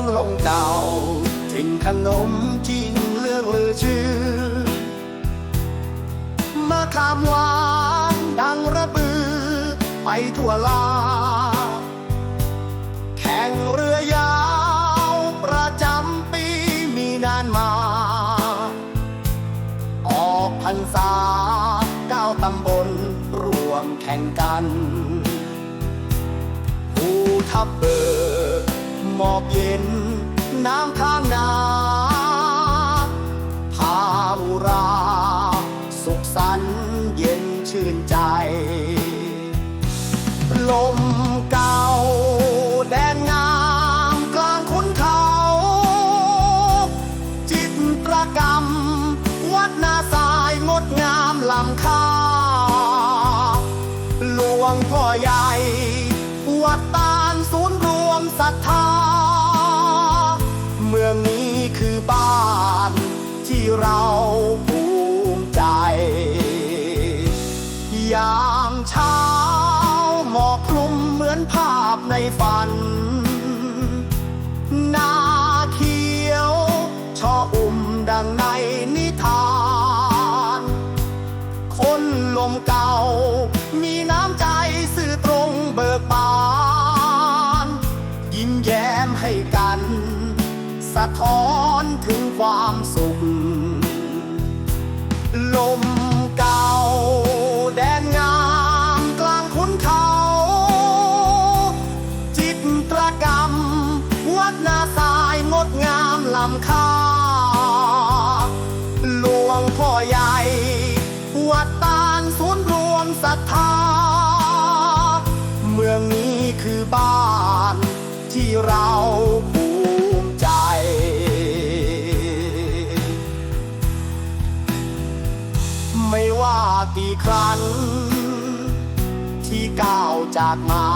องลงเดาถึงขนมจริงเรื่องลือชื่อมาขามหวานดังระบือ ไปทั่วลา แข่งเรือยาวประจำปีมีนานมา ออกพรรษาเก้าตำบลรวมแข่งกันภูทับเบิก หมอกเย็น น้ำข้างนาพาอุรา สุขสันเย็นชื่นใจ ลมเก่าแดนงามกลางขุนเขา จิตรกรรม วัดนาสายงดงามลำค่า หลวงพ่อใหญ่วัดตาลศูนย์รวมศรัทธา เมืองนี้คือบ้านที่เราภูมิใจ ยามเช้าหมอกคลุมเหมือนภาพในฝัน นาเขียวช่ออุ่มดังในนิทาน คนลมเก่ามีน้ำใจะท้อนถึงความสุข ลมเก่าแดนงามกลางขุนเขา จิตรกรรม วัดนาสายงดงามลำค่า หลวงพ่อใหญ่ วัดตาลศูนย์รวมศรัทธา เมืองนี้คือบ้านที่เรา กี่ครั้ง ที่ก้าวจากมา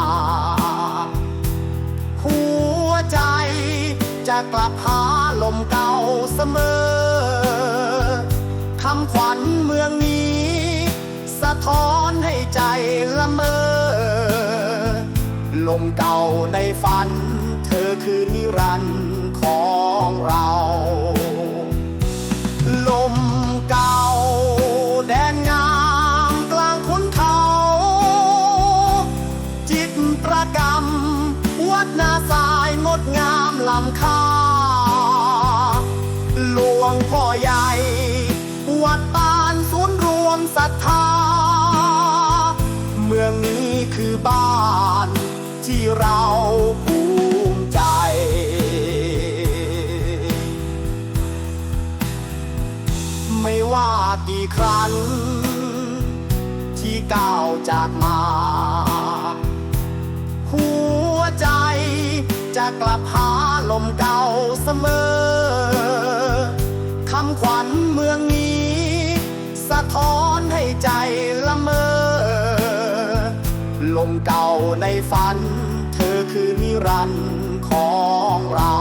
หัวใจจะกลับหาลมเก่าเสมอคำขวัญเมืองนี้ สะท้อนให้ใจละเมอ ลมเก่าในฝัน เธอคือนิรันดร์ของเรา วัดนาสายงดงามลำค่า หลวงพ่อใหญ่ วัดตาลศูนย์รวมศรัทธา เมืองนี้คือบ้านที่เราภูมิใจ ไม่ว่ากี่ครั้งที่ก้าวจากมา กลับหาลมเก่าเสมอคำขวัญเมืองนี้ สะท้อนให้ใจละเมอ ลมเก่าในฝัน เธอคือนิรันดร์ของเรา